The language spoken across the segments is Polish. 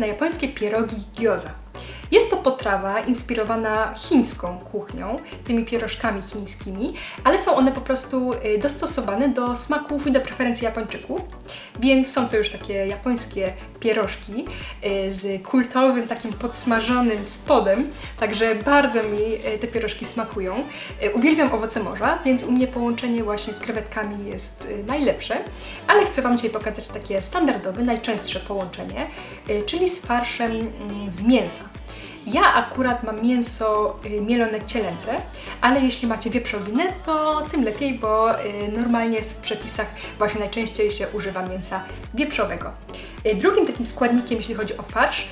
na japońskie pierogi gyoza. Potrawa inspirowana chińską kuchnią, tymi pierożkami chińskimi, ale są one po prostu y, dostosowane do smaków i do preferencji Japończyków, więc są to już takie japońskie pierożki y, z kultowym takim podsmażonym spodem, także bardzo mi y, te pierożki smakują. Uwielbiam owoce morza, więc u mnie połączenie właśnie z krewetkami jest najlepsze, ale chcę Wam dzisiaj pokazać takie standardowe, najczęstsze połączenie, czyli z farszem mm, z mięsa. Ja akurat mam mięso y, mielone cielęce, ale jeśli macie wieprzowinę, to tym lepiej, bo y, normalnie w przepisach właśnie najczęściej się używa mięsa wieprzowego. Y, Drugim takim składnikiem, jeśli chodzi o farsz,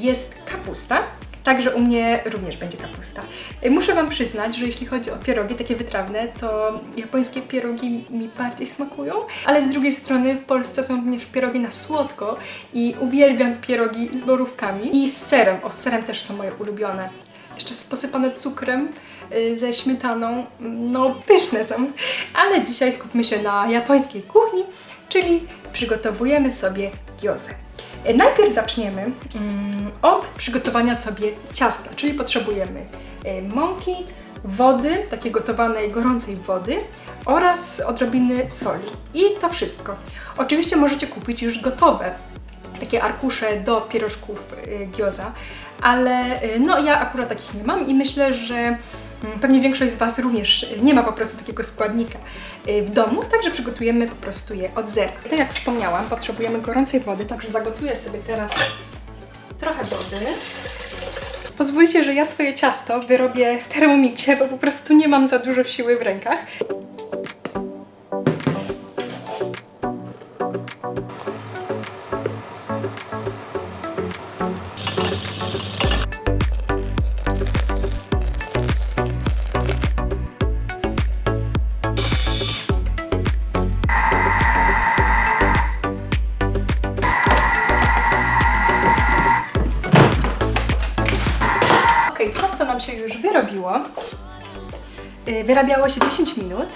jest kapusta. Także u mnie również będzie kapusta. Y, Muszę Wam przyznać, że jeśli chodzi o pierogi takie wytrawne, to japońskie pierogi mi bardziej smakują, ale z drugiej strony w Polsce są również pierogi na słodko i uwielbiam pierogi z borówkami i z serem. O, serem też są moje ulubione. Jeszcze posypane cukrem y, ze śmietaną, no pyszne są. Ale dzisiaj skupmy się na japońskiej kuchni, czyli przygotowujemy sobie gyozę. Najpierw zaczniemy mm, od przygotowania sobie ciasta, czyli potrzebujemy y, mąki, wody, takiej gotowanej, gorącej wody oraz odrobiny soli. I to wszystko. Oczywiście możecie kupić już gotowe takie arkusze do pierożków y, gyoza, ale y, no ja akurat takich nie mam i myślę, że pewnie większość z Was również nie ma po prostu takiego składnika y, w domu, także przygotujemy po prostu je od zera. Tak jak wspomniałam, potrzebujemy gorącej wody, także zagotuję sobie teraz trochę wody. Pozwólcie, że ja swoje ciasto wyrobię w termomiksie, bo po prostu nie mam za dużo siły w rękach. Się już wyrobiło. Y, Wyrabiało się 10 minut,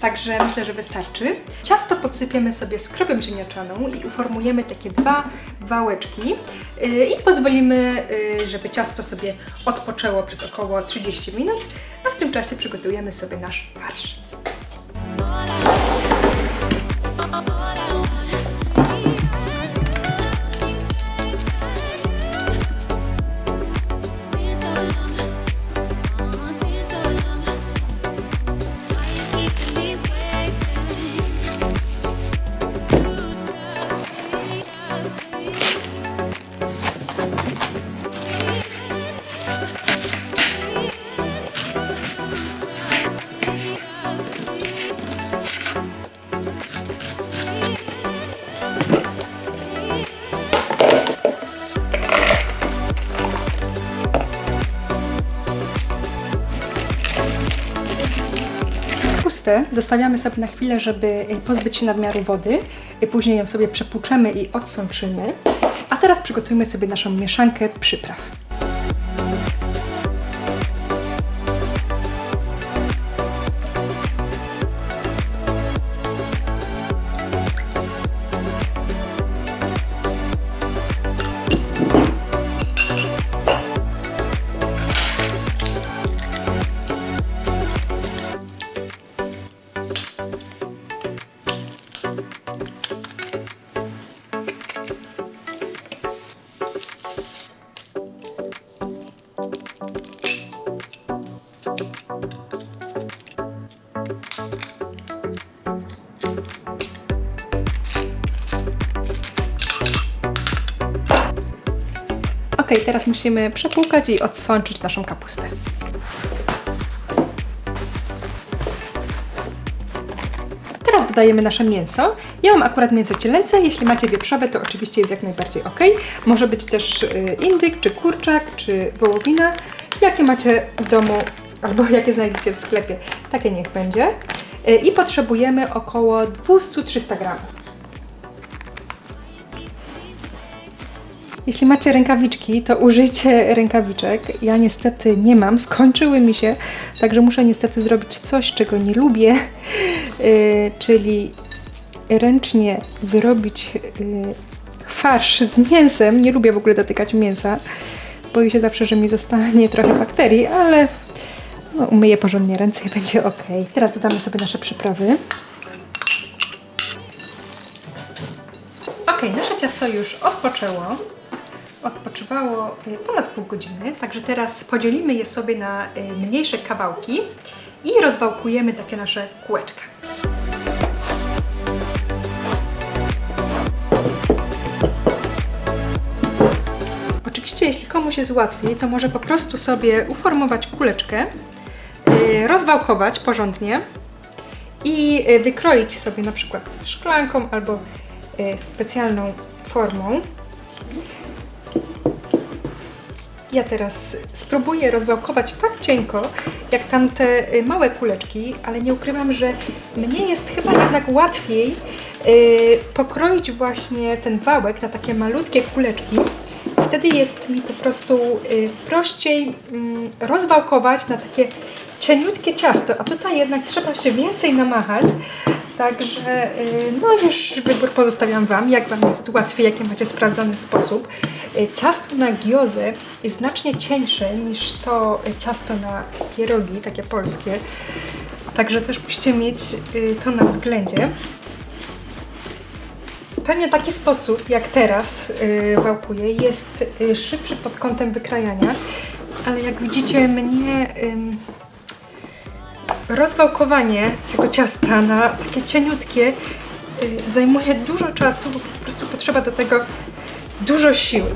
także myślę, że wystarczy. Ciasto podsypiemy sobie skrobią ziemniaczaną i uformujemy takie dwa wałeczki y, i pozwolimy, y, żeby ciasto sobie odpoczęło przez około 30 minut, a w tym czasie przygotujemy sobie nasz farsz. Zostawiamy sobie na chwilę, żeby y, pozbyć się nadmiaru wody. Y, Później ją sobie przepłuczemy i odsączymy. A teraz przygotujmy sobie naszą mieszankę przypraw. Teraz musimy przepłukać i odsączyć naszą kapustę. Teraz dodajemy nasze mięso. Ja mam akurat mięso cielęce, jeśli macie wieprzowe, to oczywiście jest jak najbardziej ok. Może być też y, indyk, czy kurczak, czy wołowina. Jakie macie w domu, albo jakie znajdziecie w sklepie, takie niech będzie. Y, I potrzebujemy około 200-300 gramów. Jeśli macie rękawiczki, to użyjcie rękawiczek. Ja niestety nie mam, skończyły mi się, także muszę niestety zrobić coś, czego nie lubię, yy, czyli ręcznie wyrobić yy, farsz z mięsem. Nie lubię w ogóle dotykać mięsa. Boję się zawsze, że mi zostanie trochę bakterii, ale no, umyję porządnie ręce i będzie ok. Teraz dodamy sobie nasze przyprawy. Ok, nasze ciasto już odpoczęło. Odpoczywało y, ponad pół godziny, także teraz podzielimy je sobie na y, mniejsze kawałki i rozwałkujemy takie nasze kółeczka. Oczywiście, jeśli komuś jest łatwiej, to może po prostu sobie uformować kuleczkę, y, rozwałkować porządnie i wykroić sobie na przykład szklanką albo specjalną formą. Ja teraz spróbuję rozwałkować tak cienko, jak tamte y, małe kuleczki, ale nie ukrywam, że mnie jest chyba jednak łatwiej y, pokroić właśnie ten wałek na takie malutkie kuleczki. Wtedy jest mi po prostu y, prościej mm, rozwałkować na takie cieniutkie ciasto, a tutaj jednak trzeba się więcej namachać. Także y, no już wybór pozostawiam Wam, jak Wam jest łatwiej, jaki macie sprawdzony sposób. Y, Ciasto na giozę jest znacznie cieńsze niż to ciasto na pierogi, takie polskie. Także też musicie mieć y, to na względzie. Pewnie taki sposób, jak teraz wałkuję, jest szybszy pod kątem wykrajania, ale jak widzicie mnie rozwałkowanie tego ciasta na takie cieniutkie y, zajmuje dużo czasu, bo po prostu potrzeba do tego dużo siły.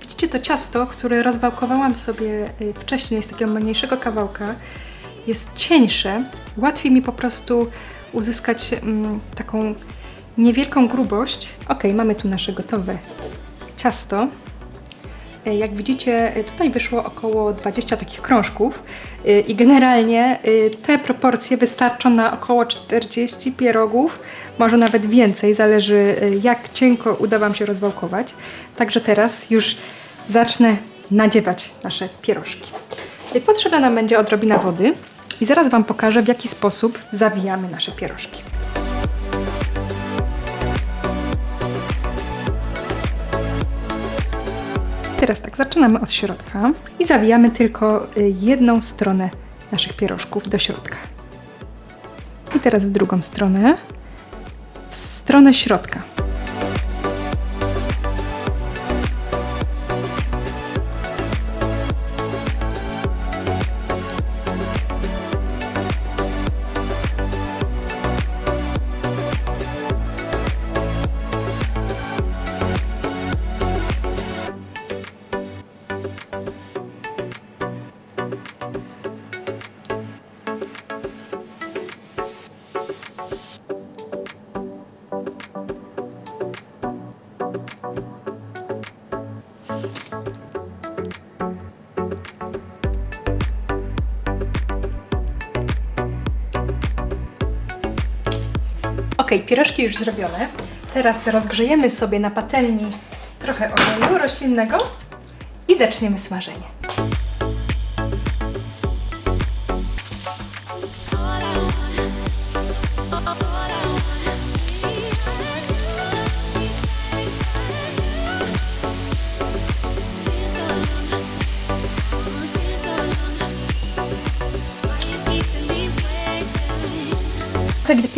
Widzicie to ciasto, które rozwałkowałam sobie y, wcześniej z takiego mniejszego kawałka, jest cieńsze. Łatwiej mi po prostu uzyskać mm, taką niewielką grubość. Ok, mamy tu nasze gotowe ciasto. E, Jak widzicie, e, tutaj wyszło około 20 takich krążków e, i generalnie te proporcje wystarczą na około 40 pierogów, może nawet więcej, zależy jak cienko uda Wam się rozwałkować. Także teraz już zacznę nadziewać nasze pierożki. Potrzebna nam będzie odrobina wody i zaraz Wam pokażę w jaki sposób zawijamy nasze pierożki. Teraz tak, zaczynamy od środka i zawijamy tylko y, jedną stronę naszych pierożków do środka. I teraz w drugą stronę, w stronę środka. Ok, pierożki już zrobione. Teraz rozgrzejemy sobie na patelni trochę oleju roślinnego i zaczniemy smażenie.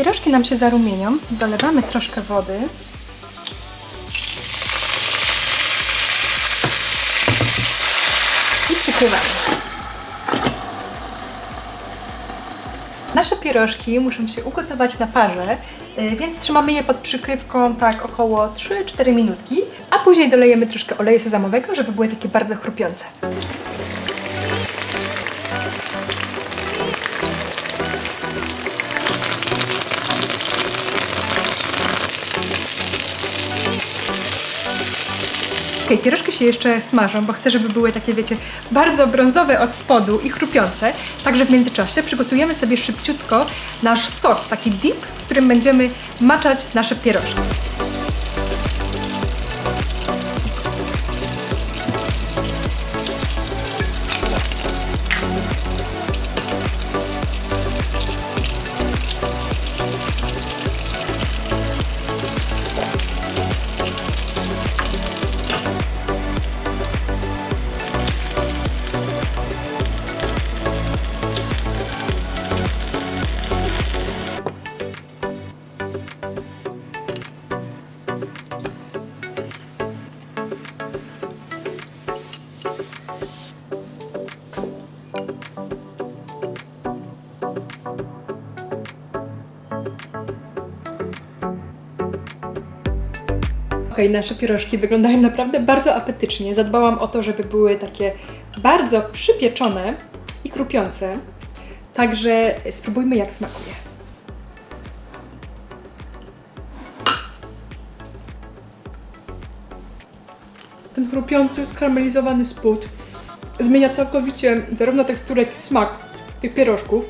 Pierożki nam się zarumienią, dolewamy troszkę wody. I przykrywamy. Nasze pierożki muszą się ugotować na parze, y, więc trzymamy je pod przykrywką tak około 3-4 minutki, a później dolejemy troszkę oleju sezamowego, żeby były takie bardzo chrupiące. Okej, pierożki się jeszcze smażą, bo chcę, żeby były takie, wiecie, bardzo brązowe od spodu i chrupiące. Także w międzyczasie przygotujemy sobie szybciutko nasz sos, taki dip, w którym będziemy maczać nasze pierożki. Okej, okay, nasze pierożki wyglądają naprawdę bardzo apetycznie. Zadbałam o to, żeby były takie bardzo przypieczone i krupiące. Także spróbujmy jak smakuje. Ten chrupiący, skaramelizowany spód zmienia całkowicie zarówno teksturę, jak i smak tych pierożków.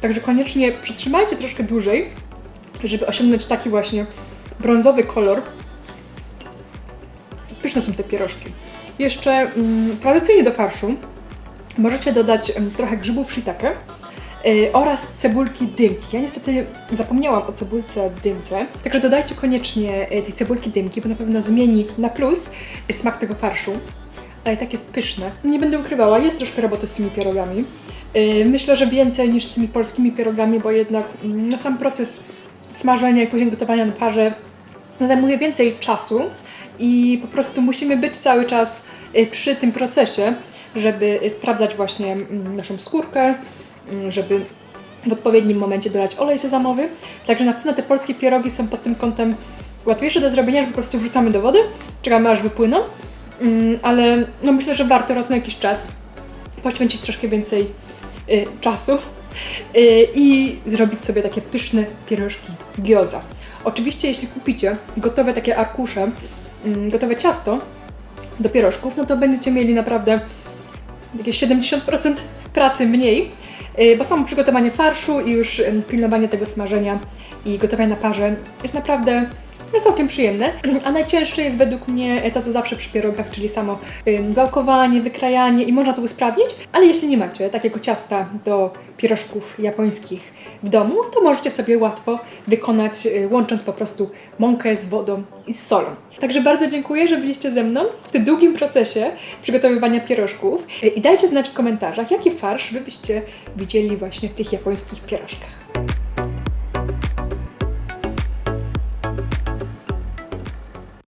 Także koniecznie przytrzymajcie troszkę dłużej, żeby osiągnąć taki właśnie brązowy kolor. Pyszne są te pierożki. Jeszcze mm, tradycyjnie do farszu możecie dodać em, trochę grzybów shiitake oraz cebulki dymki. Ja niestety zapomniałam o cebulce dymce, także dodajcie koniecznie y, tej cebulki dymki, bo na pewno zmieni na plus y, smak tego farszu. Ale tak jest pyszne. Nie będę ukrywała, jest troszkę roboty z tymi pierogami. Y, Myślę, że więcej niż z tymi polskimi pierogami, bo jednak mm, no, sam proces smażenia i później gotowania na parze zajmuje więcej czasu i po prostu musimy być cały czas y, przy tym procesie, żeby y, sprawdzać właśnie mm, naszą skórkę, żeby w odpowiednim momencie dolać olej sezamowy. Także na pewno te polskie pierogi są pod tym kątem łatwiejsze do zrobienia, że po prostu wrzucamy do wody, czekamy aż wypłyną, Mm, ale no myślę, że warto raz na jakiś czas poświęcić troszkę więcej y, czasu y, i zrobić sobie takie pyszne pierożki gyoza. Oczywiście, jeśli kupicie gotowe takie arkusze, mm, gotowe ciasto do pierożków, no to będziecie mieli naprawdę jakieś 70% pracy mniej, bo samo przygotowanie farszu i już pilnowanie tego smażenia i gotowanie na parze jest naprawdę no, całkiem przyjemne. A najcięższe jest według mnie to, co zawsze przy pierogach, czyli samo wałkowanie, wykrajanie i można to usprawnić, ale jeśli nie macie takiego ciasta do pierożków japońskich w domu, to możecie sobie łatwo wykonać, y, łącząc po prostu mąkę z wodą i z solą. Także bardzo dziękuję, że byliście ze mną w tym długim procesie przygotowywania pierożków Y, i dajcie znać w komentarzach, jaki farsz Wy byście widzieli właśnie w tych japońskich pierożkach.